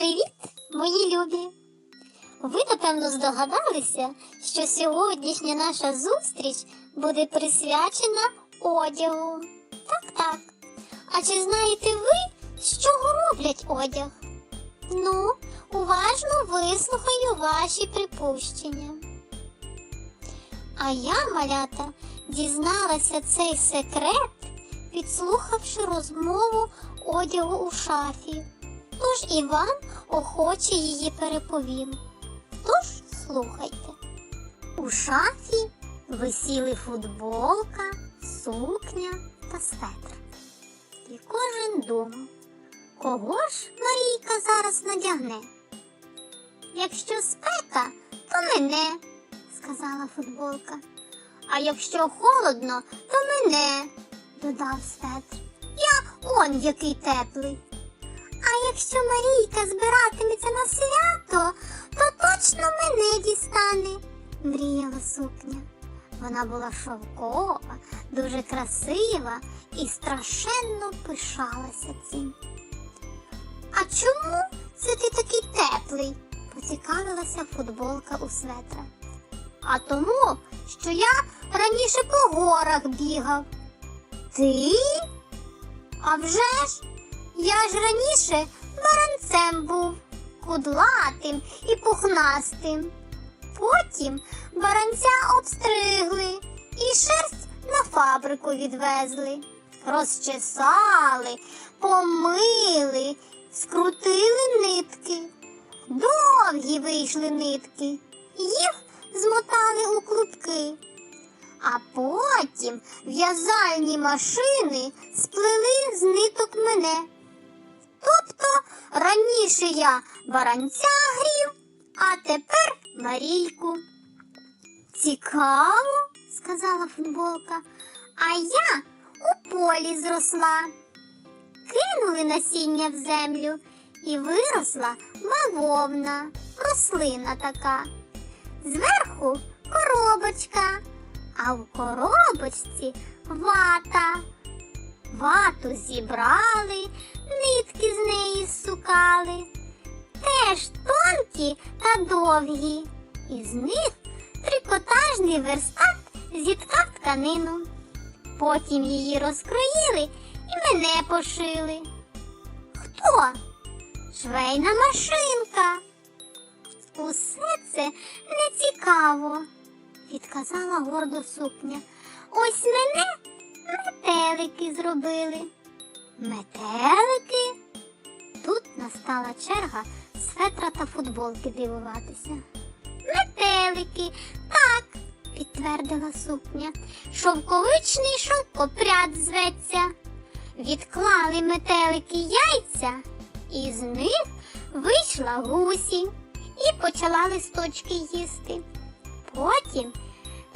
Привіт, мої любі! Ви, напевно, здогадалися, що сьогоднішня наша зустріч буде присвячена одягу. Так, так. А чи знаєте ви, з чого роблять одяг? Ну, уважно вислухаю ваші припущення. А я, малята, дізналася цей секрет, підслухавши розмову одягу у шафі. Тож і вам охоче її переповім. Тож слухайте. У шафі висіли футболка, сукня та светр. І кожен думав, кого ж Марійка зараз надягне? Якщо спека, то мене, сказала футболка. А якщо холодно, то мене, додав светр. Я он який теплий. Якщо Марійка збиратиметься на свято, то точно мене дістане, мріяла сукня. Вона була шовкова, дуже красива і страшенно пишалася цим. А чому це ти такий теплий? поцікавилася футболка у светра. А тому, що я раніше по горах бігав. Ти? А вже ж, я ж раніше баранцем був, кудлатим і пухнастим. Потім баранця обстригли і шерсть на фабрику відвезли, розчесали, помили, скрутили нитки. Довгі вийшли нитки, їх змотали у клубки. А потім в'язальні машини сплели з ниток мене. Тобто раніше я баранця грів, а тепер Марійку. Цікаво, сказала футболка, а я у полі зросла. Кинули насіння в землю і виросла бавовна, рослина така. Зверху коробочка, а в коробочці вата. Вату зібрали, нитки з неї сукали, теж тонкі та довгі. Із них трикотажний верстат зіткав тканину. Потім її розкроїли і мене пошили. Хто? Швейна машинка. Усе це не цікаво, відказала гордо сукня. Ось мене метелики зробили. Метелики? Тут настала черга светра та футболки дивуватися. Метелики, так, підтвердила сукня. Шовковичний шовкопряд зветься. Відклали метелики яйця, і з них вийшла гусінь і почала листочки їсти. Потім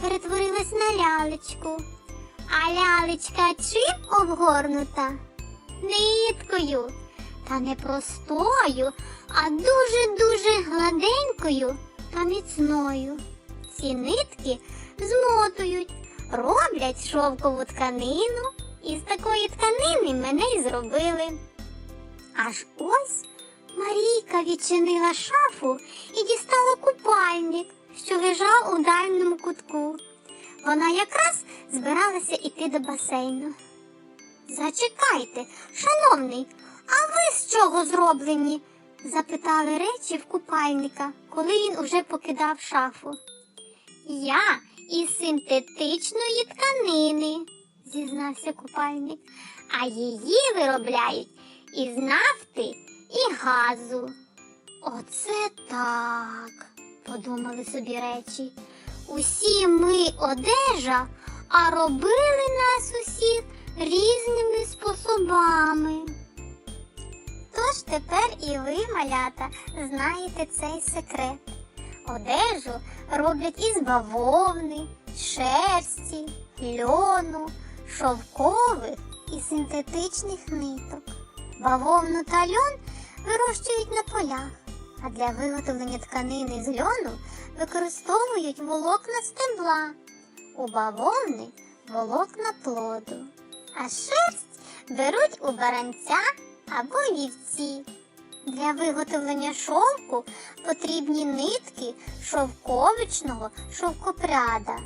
перетворилась на лялечку. А лялечка чим обгорнута? Ниткою. Та не простою, а дуже-дуже гладенькою та міцною. Ці нитки змотують, роблять шовкову тканину, і з такої тканини мене й зробили. Аж ось Марійка відчинила шафу і дістала купальник, що лежав у дальньому кутку. Вона якраз збиралася йти до басейну. Зачекайте, шановний, а ви з чого зроблені? запитали речі в купальника, коли він уже покидав шафу. Я із синтетичної тканини, зізнався купальник, а її виробляють із нафти і газу. Оце так, подумали собі речі. Усі ми одежа, а робили нас усіх різними способами. Тож тепер і ви, малята, знаєте цей секрет. Одежу роблять із бавовни, шерсті, льону, шовкових і синтетичних ниток. Бавовну та льон вирощують на полях, а для виготовлення тканини з льону використовують волокна стебла. У бавовни волокна плоду, а шерсть беруть у баранця або вівці. Для виготовлення шовку потрібні нитки шовковичного шовкопряда.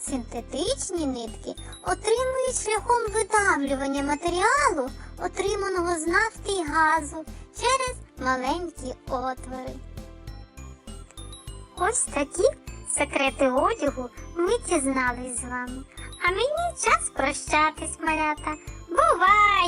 Синтетичні нитки отримують шляхом видавлювання матеріалу, отриманого з нафти і газу через маленькі отвори. Ось такі секрети одягу ми дізнались з вами. А мені час прощатись, малята. Бувай!